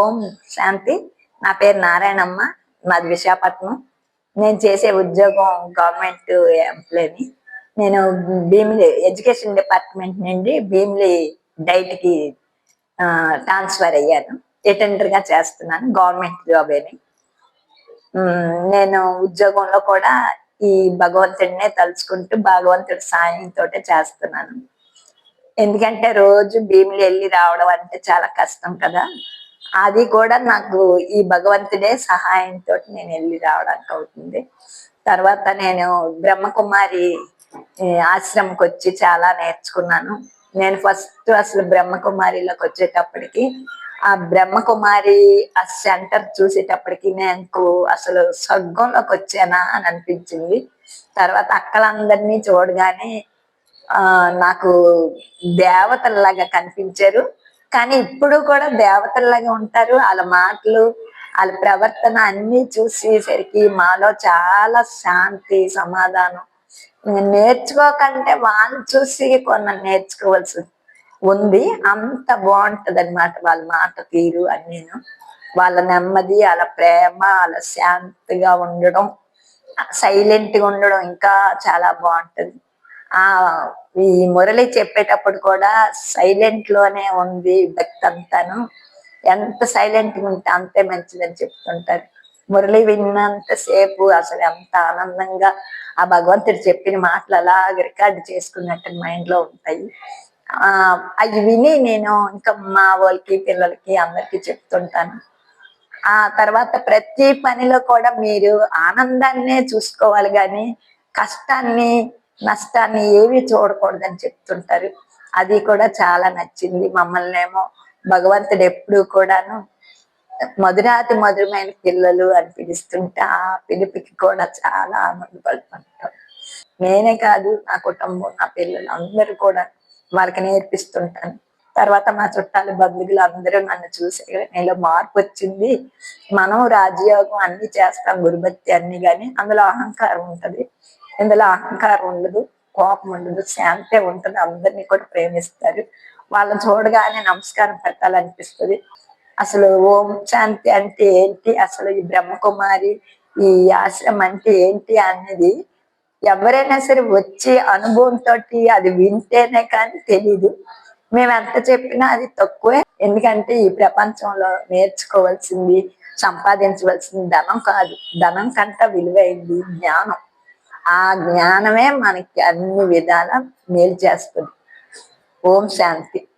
ఓం శాంతి. నా పేరు నారాయణమ్మ మాది విశాఖపట్నం. నేను చేసే ఉద్యోగం గవర్నమెంట్ ఎంప్లాయీని. నేను భీమిలి ఎడ్యుకేషన్ డిపార్ట్మెంట్ నుండి భీమిలి డైట్కి ట్రాన్స్ఫర్ అయ్యాను. అటెండర్గా చేస్తున్నాను గవర్నమెంట్ జాబ్ నేను ఉద్యోగంలో కూడా ఈ భగవంతుడినే తలుచుకుంటూ భగవంతుడి సాయంతో చేస్తున్నాను. ఎందుకంటే రోజు భీములు వెళ్ళి రావడం అంటే చాలా కష్టం కదా. అది కూడా నాకు ఈ భగవంతుడే సహాయంతో నేను వెళ్ళి రావడానికి అవుతుంది. తర్వాత నేను బ్రహ్మకుమారి ఆశ్రమంకి వచ్చి చాలా నేర్చుకున్నాను. నేను ఫస్ట్ అసలు బ్రహ్మకుమారిలోకి వచ్చేటప్పటికి ఆ బ్రహ్మకుమారి ఆ సెంటర్ చూసేటప్పటికి నాకు అసలు స్వర్గంలోకి వచ్చానా అని అనిపించింది. తర్వాత అక్కలందరినీ చూడగానే నాకు దేవతల్లాగా కనిపించారు. కానీ ఇప్పుడు కూడా దేవతల్లాగా ఉంటారు. వాళ్ళ మాటలు వాళ్ళ ప్రవర్తన అన్ని చూసేసరికి మాలో చాలా శాంతి సమాధానం. నేర్చుకోకంటే వాళ్ళు చూసి కొన్ని నేర్చుకోవాల్సి ఉంది. అంత బాగుంటది అనమాట వాళ్ళ మాట తీరు అన్నీను. వాళ్ళ నెమ్మది వాళ్ళ ప్రేమ వాళ్ళ శాంతిగా ఉండడం సైలెంట్గా ఉండడం ఇంకా చాలా బాగుంటది. ఆ ఈ మురళి చెప్పేటప్పుడు కూడా సైలెంట్లోనే ఉంది భక్తి అంతాను. ఎంత సైలెంట్ ఉంటే అంతే మంచిదని చెప్తుంటారు. మురళి విన్నంత సేపు అసలు ఎంత ఆనందంగా ఆ భగవంతుడు చెప్పిన మాటలు అలా రికార్డు చేసుకున్నట్టు మైండ్లో ఉంటాయి. ఆ అవి విని నేను ఇంకా మా వాళ్ళకి పిల్లలకి అందరికి చెప్తుంటాను. ఆ తర్వాత ప్రతి పనిలో కూడా మీరు ఆనందాన్నే చూసుకోవాలి కానీ కష్టాన్ని నష్టాన్ని ఏవి చూడకూడదని చెప్తుంటారు. అది కూడా చాలా నచ్చింది. మమ్మల్ని ఏమో భగవంతుడు ఎప్పుడు కూడాను మధురాతి మధురమైన పిల్లలు అని పిలుస్తుంటే ఆ పిలుపుకి కూడా చాలా ఆనందపడుతుంటాం. నేనే కాదు నా కుటుంబం నా పిల్లలు అందరూ కూడా వాళ్ళకి నేర్పిస్తుంటాను. తర్వాత మా చుట్టాలు బంధువులు అందరూ నన్ను చూసే నీలో మార్పు వచ్చింది. మనం రాజయోగం అన్ని చేస్తాం గురుభక్తి అన్ని కానీ అందులో అహంకారం ఉంటుంది. ఇందులో అహంకారం ఉండదు కోపం ఉండదు శాంతే ఉంటుంది అందరినీ కూడా ప్రేమిస్తారు. వాళ్ళని చూడగానే నమస్కారం పెట్టాలనిపిస్తుంది. అసలు ఓం శాంతి అంటే ఏంటి? అసలు ఈ బ్రహ్మకుమారి ఈ ఆశ్రమం అంటే ఏంటి అనేది ఎవరైనా సరే వచ్చే అనుభవంతో అది వింటేనే కానీ తెలీదు. మేము ఎంత చెప్పినా అది తక్కువే. ఎందుకంటే ఈ ప్రపంచంలో నేర్చుకోవాల్సింది సంపాదించవలసింది ధనం కాదు. ధనం కంట విలువైంది జ్ఞానం. ఆ జ్ఞానమే మనకి అన్ని విధాల మేలు చేస్తుంది. ఓం శాంతి.